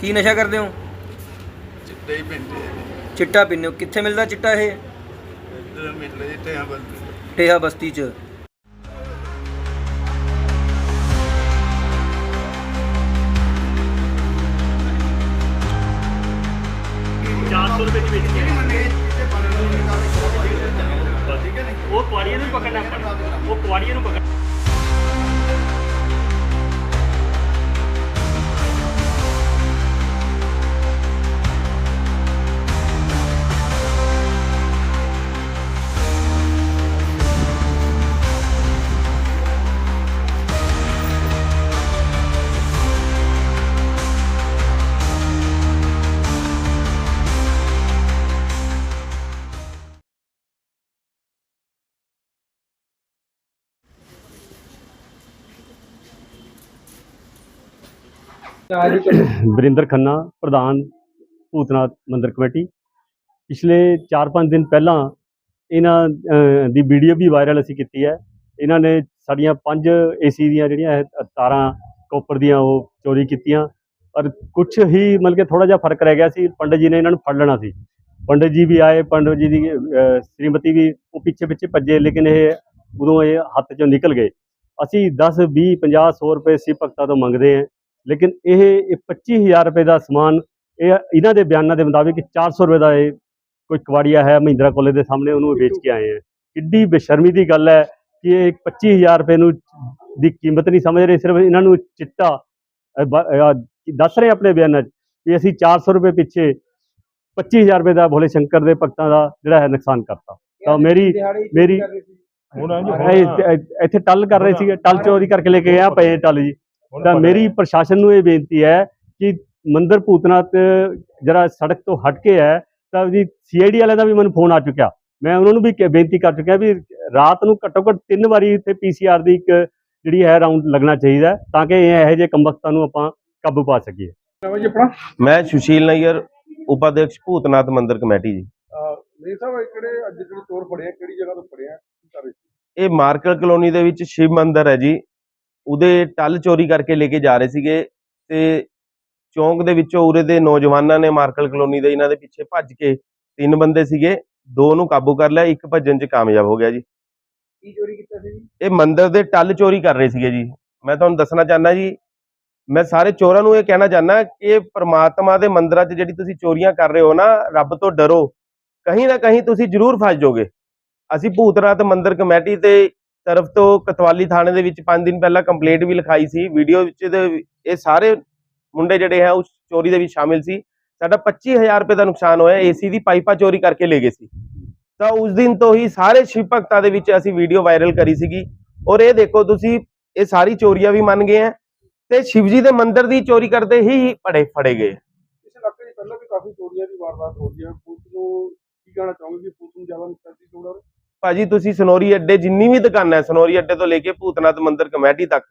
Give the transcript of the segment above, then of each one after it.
ਕੀ ਨਸ਼ਾ ਕਰਦੇ ਹੋ? ਚਿੱਟੇ ਹੀ ਪਿੰਡੇ ਚਿੱਟਾ ਪੀਂਦੇ ਹੋ। ਕਿੱਥੇ ਮਿਲਦਾ ਚਿੱਟਾ ਇਹ? ਇੱਧਰ ਮਿਲ ਰਹੀ ਤੇ ਆ ਬੰਦੇ ਟੇਹਾ ਬਸਤੀ 'ਚ। ਰੁਪਏ ਦੀ ਵੇਚ ਕੇ ਉਹ ਕੁਆੜੀਆਂ ਨੂੰ ਪਕੜਨਾ ਆਪਾਂ ਉਹ ਕੁਆੜੀਆਂ ਨੂੰ ਪਕੜ ਵਰਿੰਦਰ ਖੰਨਾ, ਪ੍ਰਧਾਨ ਭੂਤਨਾਥ ਮੰਦਿਰ ਕਮੇਟੀ। ਪਿਛਲੇ 4-5 ਦਿਨ ਪਹਿਲਾਂ ਇਹਨਾਂ ਦੀ ਵੀਡੀਓ ਵੀ ਵਾਇਰਲ ਅਸੀਂ ਕੀਤੀ ਹੈ। ਇਹਨਾਂ ਨੇ ਸਾਡੀਆਂ ਪੰਜ ਏਸੀ ਦੀਆਂ ਜਿਹੜੀਆਂ ਇਹ ਤਾਰਾਂ ਕੋਪਰ ਦੀਆਂ ਉਹ ਚੋਰੀ ਕੀਤੀਆਂ। ਪਰ ਕੁਝ ਹੀ ਮਤਲਬ ਕਿ ਥੋੜਾ ਜਿਹਾ ਫ਼ਰਕ ਰਹਿ ਗਿਆ ਸੀ, ਪੰਡਤ ਜੀ ਨੇ ਇਹਨਾਂ ਨੂੰ ਫੜ ਲੈਣਾ ਸੀ। ਪੰਡਤ ਜੀ ਵੀ ਆਏ, ਪੰਡਤ ਜੀ ਦੀ ਸ਼੍ਰੀਮਤੀ ਵੀ ਉਹ ਪਿੱਛੇ ਪਿੱਛੇ ਭੱਜੇ, ਲੇਕਿਨ ਇਹ ਉਦੋਂ ਇਹ ਹੱਥ ਚੋਂ ਨਿਕਲ ਗਏ। ਅਸੀਂ 10 20 50 100 ਰੁਪਏ ਸੀ ਭਗਤਾਂ ਤੋਂ ਮੰਗਦੇ ਹਾਂ। ਲੇਕਿਨ ਇਹ ਇਹ 25000 ਰੁਪਏ ਦਾ ਸਮਾਨ ਇਹ ਇਹਨਾਂ ਦੇ ਬਿਆਨਾਂ ਦੇ ਮੁਤਾਬਿਕ 400 ਰੁਪਏ ਦਾ ਇਹ ਕੋਈ ਕਵਾੜੀਆ ਹੈ ਮਹਿੰਦਰਾ ਕਾਲਜ ਦੇ ਸਾਹਮਣੇ ਉਹਨੂੰ ਵੇਚ ਕੇ ਆਏ ਹੈ ਕਿੱਡੀ ਬੇਸ਼ਰਮੀ ਦੀ ਗੱਲ ਹੈ ਕਿ ਇਹ 25000 ਰੁਪਏ ਨੂੰ ਦੀ ਕੀਮਤ ਨਹੀਂ ਸਮਝ ਰਹੇ ਸਿਰਫ ਇਹਨਾਂ ਨੂੰ ਚਿੱਟਾ ਦੱਸ ਰਹੇ ਆਪਣੇ ਬਿਆਨਾਂ 'ਚ ਕਿ ਅਸੀਂ 400 ਰੁਪਏ ਪਿੱਛੇ 25000 ਰੁਪਏ ਦਾ ਭੋਲੇ ਸ਼ੰਕਰ ਦੇ ਭਗਤਾਂ ਦਾ ਜਿਹੜਾ ਹੈ ਨੁਕਸਾਨ ਕਰਤਾ। ਤਾਂ ਮੇਰੀ ਮੇਰੀ ਇੱਥੇ ਟੱਲ ਕਰ ਰਹੇ ਸੀਗੇ ਟੱਲ ਚੋਰੀ ਕਰਕੇ ਲੈ ਕੇ ਆ ਪਏ ਟੱਲ ਜੀ। ਤਾਂ ਮੇਰੀ ਪ੍ਰਸ਼ਾਸਨ ਨੂੰ ਇਹ ਬੇਨਤੀ ਹੈ ਕਿ ਮੰਦਰ ਭੂਤਨਾਥ ਜਰਾ ਸੜਕ ਤੋਂ ਹਟ ਕੇ ਹੈ ਤਾਂ ਜੀ ਸੀਆਈਡੀ ਵਾਲਿਆਂ ਦਾ ਵੀ ਮੈਨੂੰ ਫੋਨ ਆ ਚੁੱਕਿਆ। ਮੈਂ ਉਹਨਾਂ ਨੂੰ ਵੀ ਬੇਨਤੀ ਕਰ ਚੁੱਕਿਆ ਵੀ ਰਾਤ ਨੂੰ ਘੱਟੋ ਘੱਟ ਤਿੰਨ ਵਾਰੀ ਇੱਥੇ ਪੀਸੀਆਰ ਦੀ ਇੱਕ ਜਿਹੜੀ ਹੈ ਰਾਉਂਡ ਲੱਗਣਾ ਚਾਹੀਦਾ ਤਾਂ ਕਿ ਇਹ ਇਹੋ ਜਿਹੇ ਕੰਬਖਤਾਂ ਨੂੰ ਆਪਾਂ ਕਾਬੂ ਪਾ ਸਕੀਏ। ਮੈਂ ਸੁਸ਼ੀਲ ਨਈਅਰ ਉਪਾਧਿਕਸ਼ ਭੂਤਨਾਥ ਮੰਦਿਰ ਕਮੇਟੀ ਜੀ। ਨਹੀਂ ਸਾਹਿਬ ਕਿਹੜੇ ਅੱਜ ਜਿਹੜੇ ਚੋਰ ਫੜੇ ਆ ਕਿਹੜੀ ਜਗ੍ਹਾ ਤੋਂ ਫੜੇ ਆ? ਇਹ ਮਾਰਕਲ ਕਲੋਨੀ ਦੇ ਵਿੱਚ ਸ਼ਿਵ ਮੰਦਿਰ ਹੈ ਜੀ। ਉਹਦੇ ਟੱਲ ਚੋਰੀ ਕਰਕੇ ਲੈ ਕੇ ਜਾ ਰਹੇ ਸੀਗੇ ਤੇ ਚੌਂਕ ਦੇ ਵਿੱਚੋਂ ਉਰੇ ਦੇ ਨੌਜਵਾਨਾਂ ਨੇ ਮਾਰਕਲ ਕਲੋਨੀ ਦੇ ਇਹਨਾਂ ਦੇ ਪਿੱਛੇ ਭੱਜ ਕੇ ਤਿੰਨ ਬੰਦੇ ਸੀਗੇ ਦੋ ਨੂੰ ਕਾਬੂ ਕਰ ਲਿਆ ਇੱਕ ਭੱਜਣ 'ਚ ਕਾਮਯਾਬ ਹੋ ਗਿਆ ਜੀ। ਕੀ ਚੋਰੀ ਕੀਤਾ ਸੀ ਜੀ? ਇਹ ਮੰਦਿਰ ਦੇ ਟੱਲ ਚੋਰੀ ਕਰ ਰਹੇ ਸੀਗੇ ਜੀ। ਮੈਂ ਤੁਹਾਨੂੰ ਦੱਸਣਾ ਚਾਹੁੰਦਾ ਜੀ ਮੈਂ ਸਾਰੇ ਚੋਰਾਂ ਨੂੰ ਇਹ ਕਹਿਣਾ ਚਾਹੁੰਦਾ ਕਿ ਪ੍ਰਮਾਤਮਾ ਦੇ ਮੰਦਿਰਾਂ 'ਚ ਜਿਹੜੀ ਤੁਸੀਂ ਚੋਰੀਆਂ ਕਰ ਰਹੇ ਹੋ ਨਾ ਰੱਬ ਤੋਂ ਡਰੋ। ਕਹੀਂ ਨਾ ਕਹੀਂ ਤੁਸੀਂ ਜ਼ਰੂਰ ਫਸ ਜਾਓਗੇ। ਅਸੀਂ ਭੂਤਨਾਥ ਮੰਦਿਰ ਕਮੇਟੀ ਤੇ ਤਰਫ ਤੋਂ ਕਤਵਾਲੀ ਥਾਣੇ ਦੇ ਵਿੱਚ 5 ਦਿਨ ਪਹਿਲਾਂ ਕੰਪਲੇਂਟ ਵੀ ਲਿਖਾਈ ਸੀ। ਵੀਡੀਓ ਵਿੱਚ ਇਹ ਸਾਰੇ ਮੁੰਡੇ ਜਿਹੜੇ ਹੈ, ਉਸ ਚੋਰੀ ਦੇ ਵਿੱਚ ਸ਼ਾਮਿਲ ਸੀ। ਸਾਡਾ 25000 ਰੁਪਏ ਦਾ ਨੁਕਸਾਨ ਹੋਇਆ। ਏਸੀ ਦੀ ਪਾਈਪਾਂ ਚੋਰੀ ਕਰਕੇ ਲੈ ਗਏ ਸੀ। ਤਾਂ ਉਸ ਦਿਨ ਤੋਂ ਹੀ ਸਾਰੇ ਸ਼ਿਵ ਭਗਤਾਂ ਦੇ ਵਿੱਚ ਅਸੀਂ ਵੀਡੀਓ ਵਾਇਰਲ ਕਰੀ ਸੀਗੀ। ਔਰ ਇਹ ਦੇਖੋ ਤੁਸੀਂ, ਇਹ ਸਾਰੀ ਚੋਰੀਆਂ ਵੀ ਮੰਨ ਗਏ ਹੈ। ਤੇ ਸ਼ਿਵਜੀ ਦੇ ਮੰਦਿਰ ਦੀ ਚੋਰੀ ਕਰਦੇ ਹੀ ਫੜੇ ਫੜੇ ਗਏ। ਇਸ ਇਲਾਕੇ 'ਚ ਪਹਿਲਾਂ ਵੀ ਕਾਫੀ ਚੋਰੀਆਂ ਦੀ ਵਾਰਦਾਤ ਹੋ ਗਈਆਂ ਪੁਲਿਸ ਨੂੰ ਕੀ ਕਹਿਣਾ ਚਾਹੋਗੇ? ਕਿ ਪੁਲਿਸ ਨੂੰ ਜ਼ਿਆਦਾ ਨਿਸ਼ਚਿਤ ਲੋੜ ਹੈ ਭਾਜੀ ਤੁਸੀਂ ਸਨੋਰੀ ਅੱਡੇ ਜਿੰਨੀ ਵੀ ਦੁਕਾਨਾਂ ਹੈ, ਸਨੋਰੀ ਅੱਡੇ ਤੋਂ ਲੈ ਕੇ ਭੂਤਨਾਥ ਮੰਦਿਰ ਕਮੇਟੀ ਤੱਕ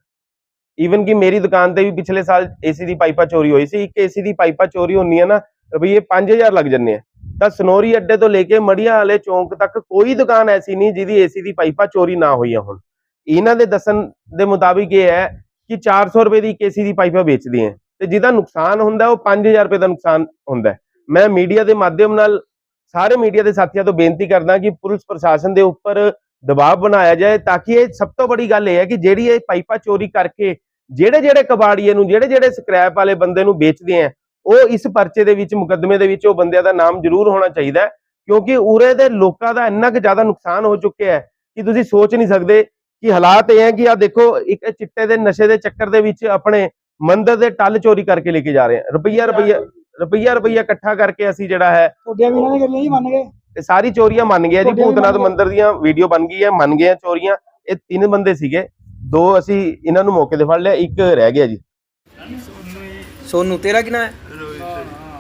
ਈਵਨ ਕਿ ਮੇਰੀ ਦੁਕਾਨ ਤੇ ਵੀ ਪਿਛਲੇ ਸਾਲ ਏਸੀ ਦੀ ਪਾਈਪਾਂ ਚੋਰੀ ਹੋਈ ਸੀ, ਇੱਕ ਏਸੀ ਦੀ ਪਾਈਪਾਂ ਚੋਰੀ ਹੁੰਦੀ ਹੈ ਨਾ ਰੁਪਈਏ 5000 ਲੱਗ ਜੰਨੇ ਆ। ਤਾਂ ਸਨੋਰੀ ਅੱਡੇ ਤੋਂ ਲੈ ਕੇ ਮੜੀਆਂ ਵਾਲੇ ਚੌਂਕ ਤੱਕ ਕੋਈ ਦੁਕਾਨ ਐਸੀ ਨਹੀਂ ਜਿਹਦੀ ਏਸੀ ਦੀ ਪਾਈਪਾਂ ਚੋਰੀ ਨਾ ਹੋਈਆਂ ਹੁਣ। ਇਹਨਾਂ ਦੇ ਦੱਸਣ ਦੇ ਮੁਤਾਬਿਕ ਇਹ ਹੈ ਕਿ 400 ਰੁਪਏ ਦੀ ਇੱਕ ਏਸੀ ਦੀ ਪਾਈਪਾਂ ਵੇਚਦੇ ਆ, ਤੇ ਜਿਹਦਾ ਨੁਕਸਾਨ ਹੁੰਦਾ, ਉਹ 5000 ਰੁਪਏ ਦਾ ਨੁਕਸਾਨ ਹੁੰਦਾ ਮੈਂ ਮੀਡੀਆ ਦੇ ਮਾਧਿਅਮ ਨਾਲ ਸਾਰੇ ਮੀਡੀਆ ਦੇ ਸਾਥੀਆਂ ਤੋਂ ਬੇਨਤੀ ਕਰਦਾ ਕਿ ਪੁਲਿਸ ਪ੍ਰਸ਼ਾਸਨ ਦੇ ਉੱਪਰ ਦਬਾਅ ਬਣਾਇਆ ਜਾਏ ਤਾਂ ਕਿ ਇਹ ਸਭ ਤੋਂ ਬੜੀ ਗੱਲ ਇਹ ਹੈ ਕਿ ਜਿਹੜੀ ਇਹ ਪਾਈਪਾਂ ਚੋਰੀ ਕਰਕੇ ਜਿਹੜੇ ਜਿਹੜੇ ਕਬਾੜੀਏ ਨੂੰ, ਜਿਹੜੇ ਜਿਹੜੇ ਸਕ੍ਰੈਪ ਵਾਲੇ ਬੰਦੇ ਨੂੰ ਵੇਚਦੇ ਆ, ਉਹ ਇਸ ਪਰਚੇ ਦੇ ਵਿੱਚ, ਮੁਕੱਦਮੇ ਦੇ ਵਿੱਚ ਉਹ ਬੰਦਿਆਂ ਦਾ ਨਾਮ ਜ਼ਰੂਰ ਹੋਣਾ ਚਾਹੀਦਾ ਕਿਉਂਕਿ ਉਰੇ ਦੇ ਲੋਕਾਂ ਦਾ ਇੰਨਾ ਕੁ ਜ਼ਿਆਦਾ ਨੁਕਸਾਨ ਹੋ ਚੁੱਕਿਆ ਹੈ ਕਿ ਤੁਸੀਂ ਸੋਚ ਨਹੀਂ ਸਕਦੇ ਕਿ ਹਾਲਾਤ ਇਹ ਹੈ ਕਿ ਆ ਦੇਖੋ, ਇੱਕ ਚਿੱਟੇ ਦੇ ਨਸ਼ੇ ਦੇ ਚੱਕਰ ਦੇ ਵਿੱਚ ਆਪਣੇ ਮੰਦਰ ਦੇ ਟੱਲ ਚੋਰੀ ਕਰਕੇ ਲੈ ਕੇ ਜਾ ਰਹੇ ਆ। ਰੁਪਈਆ ਰੁਪਈਆ ਰੁਪਈਆ ਰੁਪਈਆ ਇਕੱਠਾ ਕਰਕੇ ਅਸੀਂ ਜਿਹੜਾ ਹੈ ਤੁਹਾਡੀਆਂ ਵੀ ਇਹਨਾਂ ਨੇ ਕਰੀਆਂ ਜੀ ਮੰਨ ਗਏ? ਇਹ ਸਾਰੀ ਚੋਰੀਆਂ ਮੰਨ ਗਿਆ ਜੀ ਭੂਤਨਾਥ ਮੰਦਿਰ ਦੀਆਂ ਵੀਡੀਓ ਬਣ ਗਈ ਹੈ ਮੰਨ ਗਏ ਆ ਚੋਰੀਆਂ। ਇਹ ਤਿੰਨ ਬੰਦੇ ਸੀਗੇ ਦੋ ਅਸੀਂ ਇਹਨਾਂ ਨੂੰ ਮੌਕੇ ਤੇ ਫੜ ਲਿਆ ਇੱਕ ਰਹਿ ਗਿਆ ਜੀ। ਸੋਨੂ ਤੇਰਾ ਕੀ ਹੈ?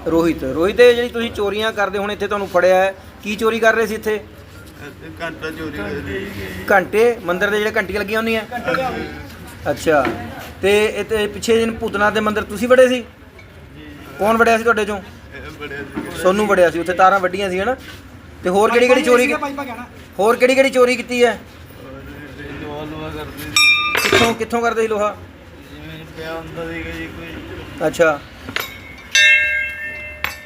ਰੋਹਿਤ। ਰੋਹਿਤ ਇਹ ਜਿਹੜੀ ਤੁਸੀਂ ਚੋਰੀਆਂ ਕਰਦੇ ਹੁਣ ਇੱਥੇ ਤੁਹਾਨੂੰ ਫੜਿਆ ਹੈ ਕੀ ਚੋਰੀ ਕਰ ਰਹੇ ਸੀ ਇੱਥੇ? ਘੰਟਾ ਚੋਰੀ ਕਰੀ ਘੰਟੇ? ਮੰਦਿਰ ਦੇ ਜਿਹੜੇ ਘੰਟੀਆਂ ਲੱਗੀਆਂ ਹੁੰਦੀਆਂ? ਅੱਛਾ। ਤੇ ਇਹ ਪਿੱਛੇ ਜਿਹਨ ਭੂਤਨਾਥ ਦੇ ਮੰਦਿਰ ਤੁਸੀਂ ਵੜੇ ਸੀ? ਕੌਣ ਵੜਿਆ ਸੀ ਤੁਹਾਡੇ ਚੋਂ। ਸੋਨੂ ਵੜਿਆ ਸੀ ਉੱਥੇ ਤਾਰਾਂ ਵੱਡੀਆਂ ਸੀ ਹਨਾ? ਤੇ ਹੋਰ ਕਿਹੜੀ ਕਿਹੜੀ ਚੋਰੀ ਹੋਰ ਕਿਹੜੀ ਕਿਹੜੀ ਚੋਰੀ ਕੀਤੀ ਹੈ? ਸੀ। ਕਿੱਥੋਂ ਕਿੱਥੋਂ ਕਰਦੇ ਸੀ ਲੋਹਾ? ਅੱਛਾ।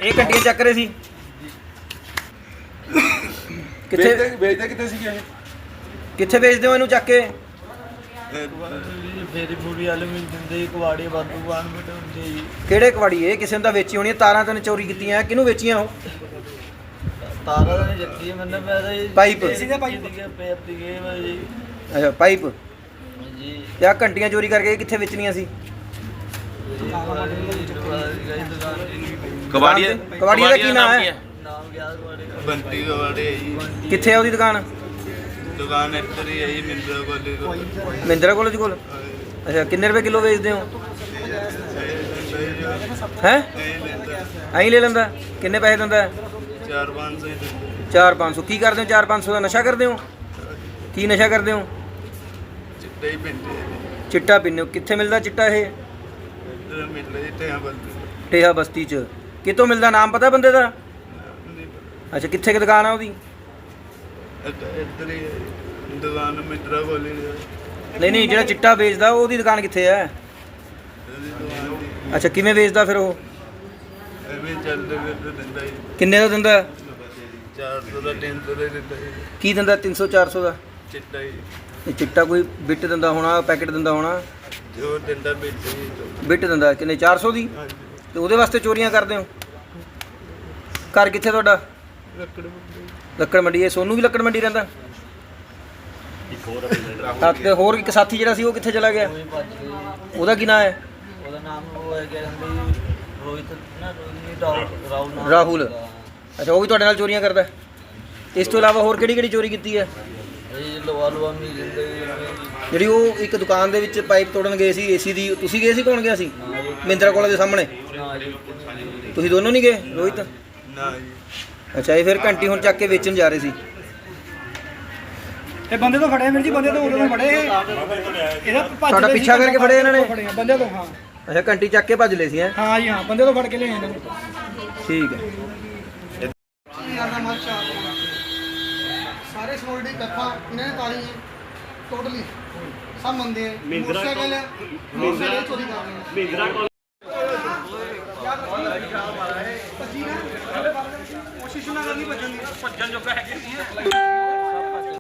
ਇਹ ਘੰਟੀਆਂ ਚੱਕ ਰਹੇ ਸੀ? ਕਿੱਥੇ ਵੇਚਦੇ ਕਿੱਥੇ ਇਹ? ਕਿੱਥੇ ਵੇਚਦੇ ਹੋ ਇਹਨੂੰ ਚੱਕ ਕੇ? ਫੇਰੀ ਫੂਰੀ ਵਾਲੇ ਮਿਲ ਦਿੰਦੇ ਕੁਵਾੜੀ ਬਾਦੂ ਬਾਨ ਬਟੇ ਹੁੰਦੇ ਜੀ ਕਿਹੜੇ ਕਵਾੜੀ ਇਹ? ਕਿਸੇ ਨੂੰ ਤਾਂ ਵੇਚੀ ਹੋਣੀ ਹੈ ਤਾਰਾਂ ਤਾਂ ਚੋਰੀ ਕੀਤੀਆਂ ਕਿਹਨੂੰ ਵੇਚੀਆਂ ਉਹ? ਤਾਰਾ ਨੇ ਜੱਤੀ ਮੈਨੇ ਮੈਂ ਤਾਂ ਜੀ ਪਾਈਪ। ਸੀਗਾ ਪਾਈਪ। ਦੀ ਪੈਪ ਦੀ ਗੇਮ ਹੈ ਜੀ। ਅੱਛਾ ਪਾਈਪ। ਜੀ ਤੇ ਆਹ ਘੰਟੀਆਂ ਚੋਰੀ ਕਰਕੇ ਕਿੱਥੇ ਵੇਚਣੀਆਂ ਸੀ? ਕਬਾੜੀ ਕਬਾੜੀ ਦਾ ਕੀ ਨਾਮ ਹੈ? ਨਾਮ ਯਾਦ ਬੰਟੀ ਜੀ। ਕਿੱਥੇ ਹੈ ਉਹਦੀ ਦੁਕਾਨ? ਦੁਕਾਨ ਇੱਧਰ ਹੀ ਹੈ ਜੀ ਮਿੰਦਰਾ ਕੋਲੀ ਕੋਲ। ਮਹਿੰਦਰਾ ਕਾਲਜ ਕੋਲ? ਅੱਛਾ ਕਿੰਨੇ ਰੁਪਏ ਕਿਲੋ ਵੇਚਦੇ ਹੋ? ਹੈ? ਐਂ ਲੈ ਲੈਂਦਾ। ਕਿੰਨੇ ਪੈਸੇ ਦਿੰਦਾ? ਚਾਰ ਪੰਜ ਸੌ। ਹੀ ਦਿੰਦੇ 4-500 ਕੀ ਕਰਦੇ ਹੋ? 4-500 ਦਾ ਨਸ਼ਾ ਕਰਦੇ ਹੋ? ਕੀ ਨਸ਼ਾ ਕਰਦੇ ਹੋ? ਚਿੱਟੇ ਹੀ ਚਿੱਟਾ ਪੀਂਦੇ ਹੋ। ਕਿੱਥੇ ਮਿਲਦਾ ਚਿੱਟਾ ਇਹ? ਇੱਧਰ ਮਿਲਦੇ ਬੰਦੇ ਟੇਹਾ ਬਸਤੀ 'ਚ। ਕਿਤੋਂ ਮਿਲਦਾ? ਨਾਮ ਪਤਾ ਬੰਦੇ ਦਾ? ਅੱਛਾ ਕਿੱਥੇ ਕਿ ਦੁਕਾਨ ਆ ਉਹਦੀ? ਇੱਧਰ ਹੀ। ਦੁਕਾਨ ਮਿੰਦਰਾ ਕੋਲੀ ਹੈ ਨਹੀਂ ਨਹੀਂ ਜਿਹੜਾ ਚਿੱਟਾ ਵੇਚਦਾ ਉਹਦੀ ਦੁਕਾਨ ਕਿੱਥੇ ਹੈ? ਅੱਛਾ ਕਿਵੇਂ ਵੇਚਦਾ ਫਿਰ ਉਹ? ਐਵੇਂ ਚੱਲਦੇ ਫਿਰਦੇ ਦਿੰਦਾ ਜੀ ਕਿੰਨੇ ਦਾ ਦਿੰਦਾ? 400 ਦਾ 300 ਦਾ ਹੀ ਦਿੰਦਾ ਜੀ ਕੀ ਦਿੰਦਾ 300 400 ਦਾ? ਚਿੱਟਾ ਹੀ। ਇਹ ਚਿੱਟਾ ਕੋਈ ਬਿੱਟ ਦਿੰਦਾ ਹੋਣਾ ਪੈਕੇਟ ਦਿੰਦਾ ਹੋਣਾ? ਜੋ ਦਿੰਦਾ ਬਿੱਟ ਦਿੰਦਾ ਕਿੰਨੇ 400 ਦੀ? ਹਾਂਜੀ। ਤੇ ਉਹਦੇ ਵਾਸਤੇ ਚੋਰੀਆਂ ਕਰਦੇ ਹੋ? ਘਰ ਕਿੱਥੇ ਤੁਹਾਡਾ? ਲੱਕੜ ਬੰਦੇ ਲੱਕੜ ਮੰਡੀ ਇਹ ਸੋਨੂੰ ਵੀ ਲੱਕੜ ਮੰਡੀ ਰਹਿੰਦਾ? ਇੱਕ ਹੋਰ ਆਪਣੇ ਤਾਂ ਤੇ ਹੋਰ ਇੱਕ ਸਾਥੀ ਜਿਹੜਾ ਸੀ ਉਹ ਕਿੱਥੇ ਚਲਾ ਗਿਆ? ਕੋਈ ਭੱਜ ਗਈ ਉਹਦਾ ਕੀ ਨਾਂ ਹੈ? ਉਹਦਾ ਨਾਮ ਉਹ ਹੈ ਕਿ ਕਹਿੰਦੇ ਰੋਹਿਤ ਨਾ ਰੋਹਿਤ ਰਾਹੁਲ ਰਾਹੁਲ ਨਾਮ ਰਾਹੁਲ। ਅੱਛਾ ਉਹ ਵੀ ਤੁਹਾਡੇ ਨਾਲ ਚੋਰੀਆਂ ਕਰਦਾ ਹੈ? ਇਸ ਤੋਂ ਇਲਾਵਾ ਹੋਰ ਕਿਹੜੀ ਕਿਹੜੀ ਚੋਰੀ ਕੀਤੀ ਹੈ? ਇਹ ਲੋਹਾ ਲੋਹਾ ਮਿਲ ਜਾਂਦੇ ਜੀ ਜਿਹੜੀ ਉਹ ਇੱਕ ਦੁਕਾਨ ਦੇ ਵਿੱਚ ਪਾਈਪ ਤੋੜਨ ਗਏ ਸੀ ਏਸੀ ਦੀ ਤੁਸੀਂ ਗਏ ਸੀ ਕੌਣ ਗਿਆ ਸੀ? ਮਹਿੰਦਰਾ ਕਾਲਜ ਦੇ ਸਾਹਮਣੇ? ਨਾ ਜੀ ਤੁਸੀਂ ਦੋਨੋਂ ਨਹੀਂ ਗਏ ਰੋਹਿਤ? ਨਾ ਜੀ। ਅੱਛਾ ਇਹ ਫਿਰ ਘੰਟੀ ਹੁਣ ਚੱਕ ਕੇ ਵੇਚਣ ਜਾ ਰਹੇ ਸੀ। ਇਹ ਬੰਦੇ ਤੋਂ ਫੜਿਆ ਵੀਰ ਜੀ ਬੰਦੇ ਤੋਂ ਉਦੋਂ ਫੜੇ ਇਹਦਾ ਭੱਜ ਤੁਹਾਡਾ ਗਏ ਪਿੱਛਾ ਕਰਕੇ ਫੜੇ ਇਹਨਾਂ ਨੇ? ਬੰਦੇ ਤੋਂ ਹਾਂ। ਅੱਛਾ ਘੰਟੀ ਚੱਕ ਕੇ ਭੱਜ ਲਏ ਸੀ ਹੈ? ਹਾਂ ਜੀ ਹਾਂ ਬੰਦੇ ਤੋਂ ਫੜ ਕੇ ਲਿਆਏ ਇਹਨਾਂ ਨੇ। ਠੀਕ ਹੈ। ਸਾਰੇ ਸੋਲਡੀ ਕੱਥਾ ਇਹਨਾਂ ਨੇ ਤਾਲੀ ਟੋਟਲੀ। ਸਭ ਮੰਦੇ ਮੋਟਰਸਾਈਕਲ ਮੋਟਰਸਾਈਕਲ ਚੋਰੀ ਕਰ ਰਹੇ ਹੈ ਮਹਿੰਦਰਾ ਕੋਲ ਕੋਸ਼ਿਸ਼ ਨਾ। ਕਰਨੀ ਭੱਜਣ ਦੀ ਭੱਜਣ ਜੋਗਾ ਹੈ ਕਿ